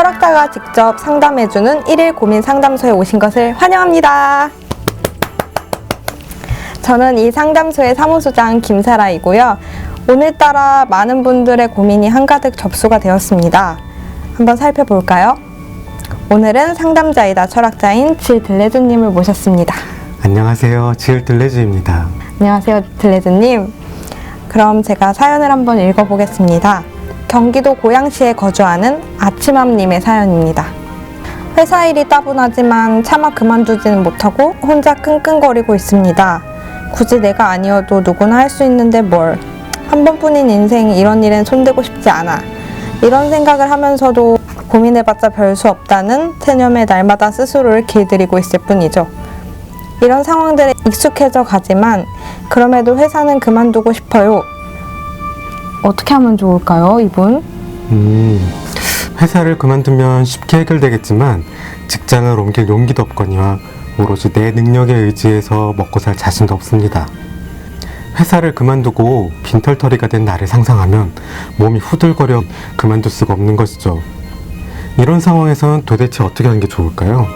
철학자가 직접 상담해주는 1일 고민 상담소에 오신 것을 환영합니다. 저는 이 상담소의 사무소장 김사라이고요. 오늘따라 많은 분들의 고민이 한가득 접수가 되었습니다. 한번 살펴볼까요? 오늘은 상담자이다 철학자인 질 들레즈님을 모셨습니다. 안녕하세요. 지을 들레즈입니다. 안녕하세요, 들레즈님. 그럼 제가 사연을 한번 읽어보겠습니다. 경기도 고양시에 거주하는 아침함님의 사연입니다. 회사 일이 따분하지만 차마 그만두지는 못하고 혼자 끙끙거리고 있습니다. 굳이 내가 아니어도 누구나 할 수 있는데 뭘. 한 번뿐인 인생 이런 일엔 손대고 싶지 않아. 이런 생각을 하면서도 고민해봤자 별 수 없다는 체념에 날마다 스스로를 길들이고 있을 뿐이죠. 이런 상황들에 익숙해져 가지만 그럼에도 회사는 그만두고 싶어요. 어떻게 하면 좋을까요, 이분? 음, 회사를 그만두면 쉽게 해결되겠지만 직장을 옮길 용기도 없거니와 오로지 내 능력에 의지해서 먹고 살 자신도 없습니다. 회사를 그만두고 빈털터리가 된 나를 상상하면 몸이 후들거려 그만둘 수가 없는 것이죠. 이런 상황에선 도대체 어떻게 하는 게 좋을까요?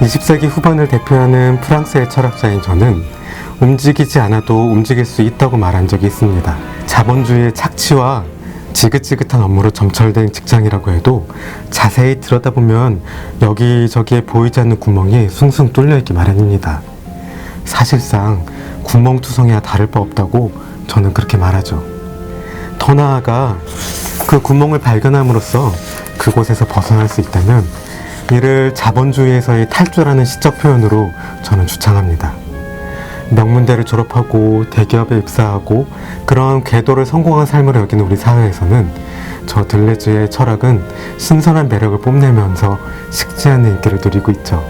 20세기 후반을 대표하는 프랑스의 철학자인 저는 움직이지 않아도 움직일 수 있다고 말한 적이 있습니다. 자본주의의 착취와 지긋지긋한 업무로 점철된 직장이라고 해도 자세히 들여다보면 여기저기에 보이지 않는 구멍이 숭숭 뚫려 있기 마련입니다. 사실상 구멍투성이와 다를 바 없다고 저는 그렇게 말하죠. 더 나아가 그 구멍을 발견함으로써 그곳에서 벗어날 수 있다면 이를 자본주의에서의 탈주라는 시적 표현으로 저는 주창합니다. 명문대를 졸업하고 대기업에 입사하고 그런 궤도를 성공한 삶을 여기는 우리 사회에서는 저 들레즈의 철학은 신선한 매력을 뽐내면서 식지 않는 인기를 누리고 있죠.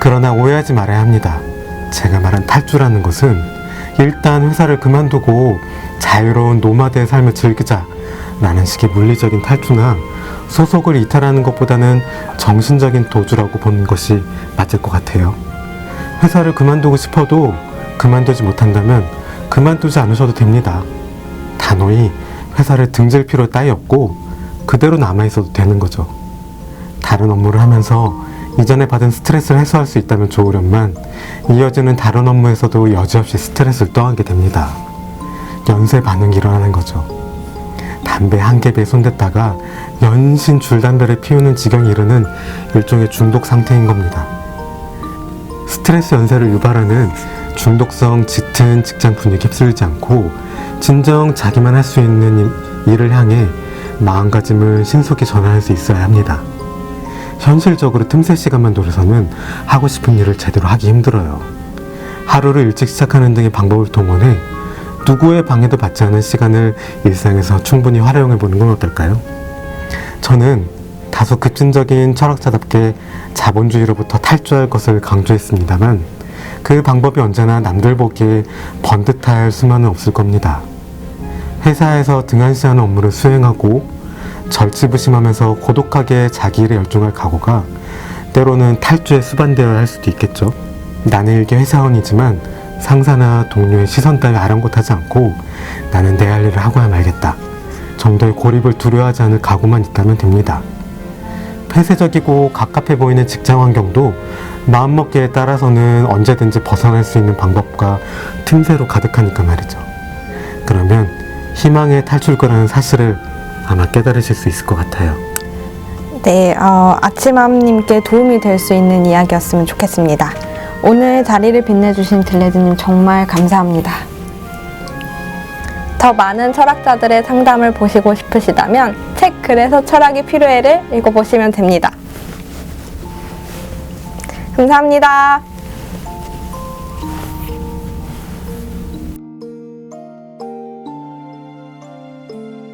그러나 오해하지 말아야 합니다. 제가 말한 탈주라는 것은 일단 회사를 그만두고 자유로운 노마드의 삶을 즐기자 라는 식의 물리적인 탈주나 소속을 이탈하는 것보다는 정신적인 도주라고 보는 것이 맞을 것 같아요. 회사를 그만두고 싶어도 그만두지 못한다면 그만두지 않으셔도 됩니다. 단호히 회사를 등질 필요 따위 없고 그대로 남아있어도 되는 거죠. 다른 업무를 하면서 이전에 받은 스트레스를 해소할 수 있다면 좋으련만 이어지는 다른 업무에서도 여지없이 스트레스를 떠안게 됩니다. 연쇄 반응이 일어나는 거죠. 담배 한 갭에 손댔다가 연신 줄담배를 피우는 지경에 이르는 일종의 중독 상태인 겁니다. 스트레스 연쇄를 유발하는 중독성 짙은 직장 분위기 휩쓸리지 않고 진정 자기만 할 수 있는 일- 일을 향해 마음가짐을 신속히 전환할 수 있어야 합니다. 현실적으로 틈새 시간만 노려서는 하고 싶은 일을 제대로 하기 힘들어요. 하루를 일찍 시작하는 등의 방법을 동원해 누구의 방해도 받지 않은 시간을 일상에서 충분히 활용해 보는 건 어떨까요? 저는 다소 급진적인 철학자답게 자본주의로부터 탈주할 것을 강조했습니다만 그 방법이 언제나 남들 보기에 번듯할 수만은 없을 겁니다. 회사에서 등한시하는 업무를 수행하고 절치부심하면서 고독하게 자기 일에 열중할 각오가 때로는 탈주에 수반되어야 할 수도 있겠죠. 나는 일개 회사원이지만 상사나 동료의 시선 따위 아랑곳하지 않고 나는 내 할 일을 하고야 말겠다. 정도의 고립을 두려워하지 않을 각오만 있다면 됩니다. 폐쇄적이고 갑갑해 보이는 직장 환경도 마음먹기에 따라서는 언제든지 벗어날 수 있는 방법과 틈새로 가득하니까 말이죠. 그러면 희망의 탈출구라는 사실을 아마 깨달으실 수 있을 것 같아요. 네, 어, 아침함님께 도움이 될 수 있는 이야기였으면 좋겠습니다. 오늘 자리를 빛내주신 들레드님 정말 감사합니다. 더 많은 철학자들의 상담을 보시고 싶으시다면 책 그래서 철학이 필요해를 읽어보시면 됩니다. 감사합니다.